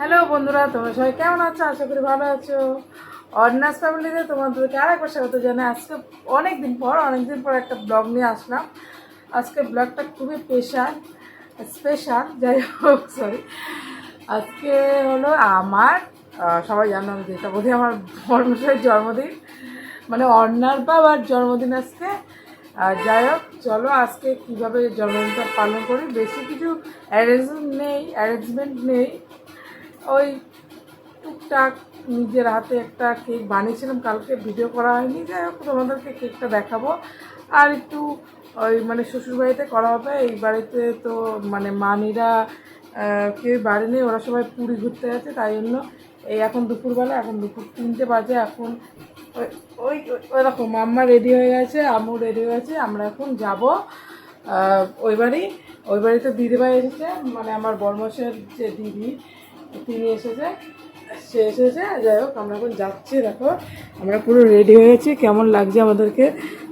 Hello বন্ধুরা, তোমরা সবাই কেমন আছো? আশা করি ভালো আছো। অর্নাস ফ্যামিলিতে তোমাদেরকে আরেকবার স্বাগত জানাই। আজকে অনেক দিন পর অনেক দিন পর একটা ব্লগ নিয়ে আসলাম। আজকে ব্লগটা খুবই স্পেশাল স্পেশাল যাই হোক সরি আজকে হলো আমার সবাই জানো আমি যেটা বলি, আমার বর্মশাইয়ের জন্মদিন। মানে অর্ণার বাবার জন্মদিন আজকে। আর যাই হোক, চলো আজকে কীভাবে জন্মদিনটা পালন করি। বেশি কিছু অ্যারেঞ্জমেন্ট নেই অ্যারেঞ্জমেন্ট নেই। ওই টুকটাক নিজের হাতে একটা কেক বানিয়েছিলাম, কালকে ভিডিও করা হয়নি, যাই হোক, তোমাদেরকে কেকটা দেখাবো। আর একটু ওই মানে শ্বশুরবাড়িতে করা হবে, এই বাড়িতে তো মানে মামিরা কেউ বাড়ি নেই, ওরা সবাই পুরী ঘুরতে গেছে, তাই জন্য এই এখন দুপুরবেলা, এখন দুপুর তিনটে বাজে, এখন ওই- ওই রকম মাম্মা রেডি হয়ে গেছে, আম্মু রেডি হয়ে গেছে, আমরা এখন যাব ওই বাড়ি, ওই বাড়িতে দিদিভাই এসেছে মানে আমার বর্মসের যে দিদি তিনি এসেছে সে এসেছে যাই হোক আমরা এখন যাচ্ছি দেখো আমরা পুরো রেডি হয়েছি কেমন লাগছে আমাদেরকে?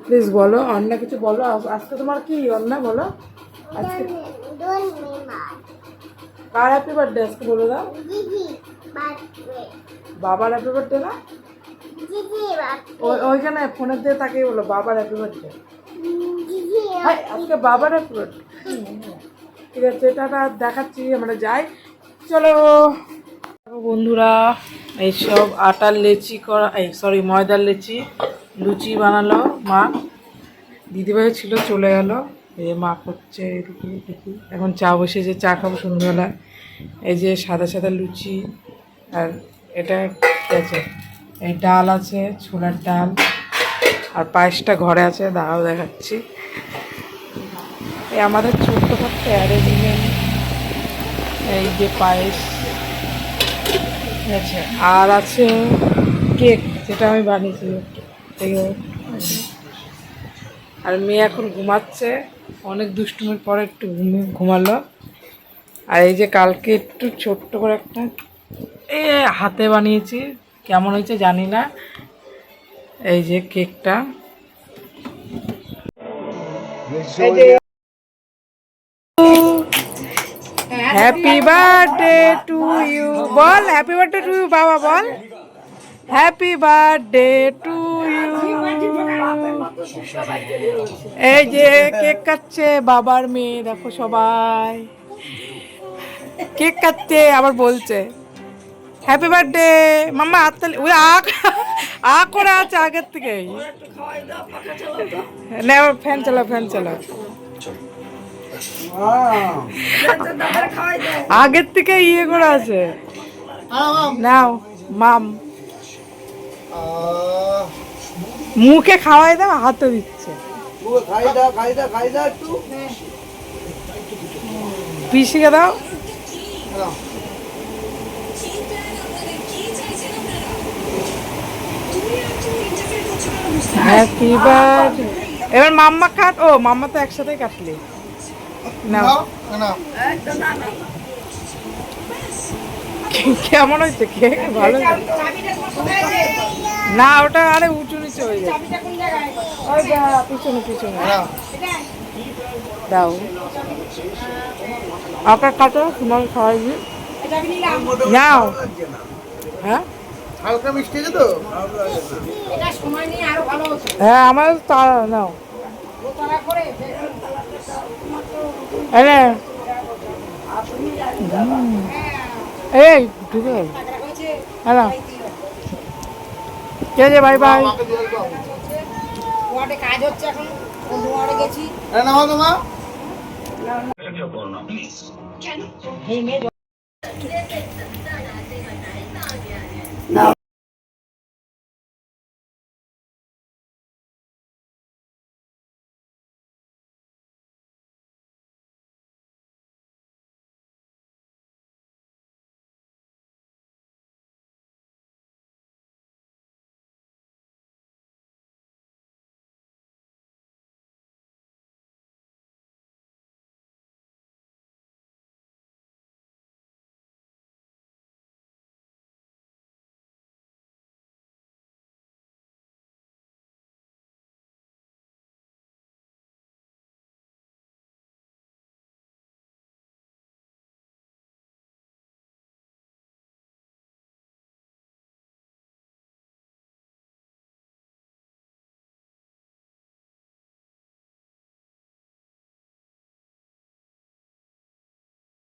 প্লিজ বলো অন্য কিছু বলো আজকে তোমার কি অন্য বলো? আজকে কার হ্যাপি বার্থডে আজকে বলে দাও? বাবার হ্যাপি বার্থডে না? ওই ওইখানে ফোনের দিয়ে তাকেই বলো বাবার হ্যাপি বার্থডে হ্যাঁ আজকে বাবার হ্যাপি বার্থডে ঠিক আছে এটা দেখাচ্ছি আমরা যাই। চলো। বন্ধুরা এইসব আটার লেচি করা, এই সরি ময়দার লেচি, লুচি বানালো মা। দিদিভাই ছিল, চলে গেল। এই মা করছে এদিকে দেখি এখন চা বসেছে চা খাব সন্ধ্যাবেলা। এই যে সাদা সাদা লুচি, আর এটা আছে? এই ডাল আছে, ছোলার ডাল। আর পায়েসটা ঘরে আছে, দাঁড়াও দেখাচ্ছি। এই আমাদের ছোট্ট ছোট্ট অ্যারেঞ্জমেন্ট। এই যে পায়েস। ঠিক আছে, আর আছে কেক, যেটা আমি বানিয়েছি আর মেয়ে এখন ঘুমাচ্ছে, অনেক দুষ্টুমির পরে একটু ঘুমালো। আর এই যে কালকে একটু ছোট্ট করে একটা, এ, হাতে বানিয়েছি, কেমন হয়েছে জানি না। এই যে কেকটা। হ্যাপি বার্থডে টু ইউ বল হ্যাপি বার্থডে টু ইউ বাবা বল। হ্যাপি বার্থডে টু ইউ এই যে কেক কাটছে বাবার মেয়ে দেখো সবাই। কেক কাটছে আবার বলছে। হ্যাপি বার্থডে মাম্মা হাততালি ওই আ আ করে আছে আগের থেকে ফ্যান চালাও ফ্যান চালাও। আগের থেকে ইয়ে করে আছে। নাও, মাম। মুখে খাওয়াই দাও হাতে দিচ্ছে। পিসিকে দাও। এবার মাম্মা কাট ও, মাম্মা তো একসাথেই কাটলি। না কেমন হয়েছে? কেক ভালো না ওটা আরে উঁচু নিচে হয়ে যায় পিছনে পিছনে। দাও। আপনার কাটো তোমার খাওয়াই নাও। হ্যাঁ? হ্যাঁ আমার তারা নাও। হুম। এই ঢুকে। গেল হ্যাঁ ঠিক আছে বাই বাই কাজ হচ্ছে এখন গেছি। হ্যাঁ নাও তোমা